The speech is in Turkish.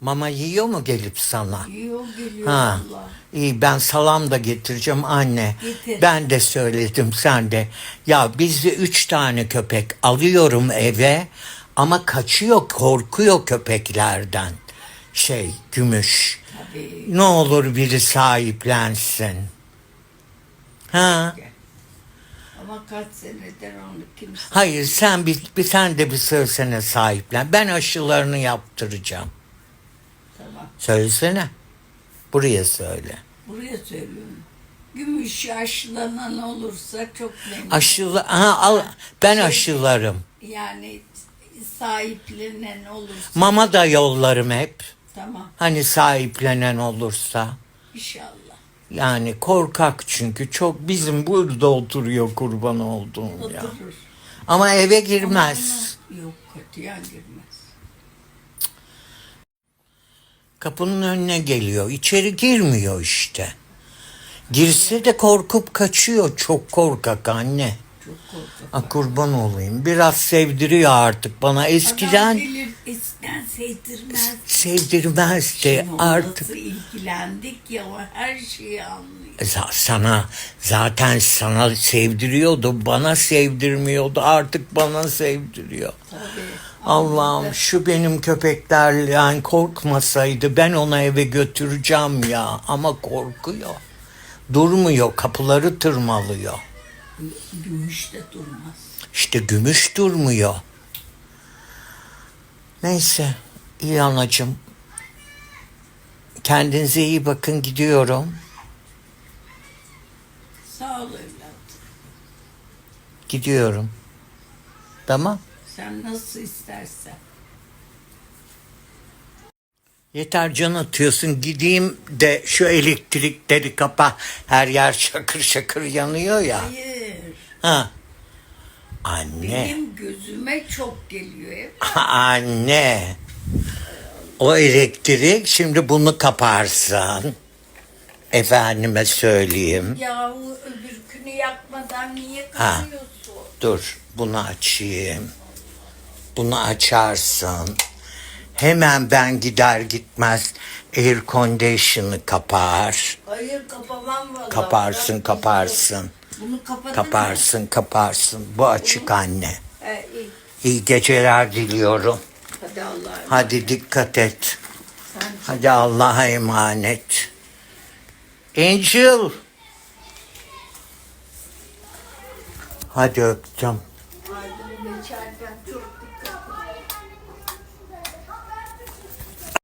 Mama yiyor mu gelip sana? Yiyor geliyor Ha. valla. İyi ben salam da getireceğim anne. Getir. Ben de söyledim sen de. Ya bizde üç tane köpek alıyorum eve ama kaçıyor korkuyor köpeklerden. Şey gümüş. Tabii. Ne olur biri sahiplensin. Ha? Ama kaç senedir onu kimse... Hayır sen bir, bir sen de bir söylesene sahiplen. Ben aşılarını yaptıracağım. Söylesene. Buraya söyle. Buraya söylüyorum. Gümüş aşılanan olursa çok memnun. Aşılı ha al ben aşılarım. yani sahiplenen olursa Mama da yollarım hep. tamam Hani sahiplenen olursa. inşallah. Yani korkak çünkü çok bizim burada oturuyor kurban olduğum ya. Oturur. Ama eve girmez. Ama Yok katiyen girmez. Kapının önüne geliyor. İçeri girmiyor işte. Girse de korkup kaçıyor. Çok korkak anne. Çok korkak. Ha, kurban olayım. Biraz sevdiriyor artık bana. Adam Eskiden gelir eskiden sevdirmez. sevdirmezdi. Şimdi Artık Nasıl ilgilendik ya o her şeyi anlıyor. Za- sana zaten sana sevdiriyordu. Bana sevdirmiyordu. Artık bana sevdiriyor. Allah'ım şu benim köpekler yani korkmasaydı ben ona eve götüreceğim ya ama korkuyor. Durmuyor kapıları tırmalıyor. Gümüş de durmaz. İşte gümüş durmuyor. Neyse iyi anacığım. Kendinize iyi bakın gidiyorum. Sağ ol evladım. Gidiyorum. Tamam. Sen nasıl istersen. Yeter can atıyorsun gideyim de şu elektrikleri kapa. Her yer şakır şakır yanıyor ya. Hayır. Ha. Anne. Benim gözüme çok geliyor hep. Anne. O elektrik şimdi bunu kaparsın. Efendime söyleyeyim. Yahu öbürkünü yakmadan niye Ha. kızıyorsun? Dur bunu açayım. Bunu açarsın. Hemen ben gider gitmez air condition'ı kapar. Hayır kapamam vallahi. Kaparsın kaparsın. Bunu kapadın mı? Kaparsın kaparsın. Bu açık anne. He, iyi. İyi geceler diliyorum. Hadi Allah'a. Hadi dikkat et. Sen Hadi Allah'a emanet. Angel. Hadi öptüm.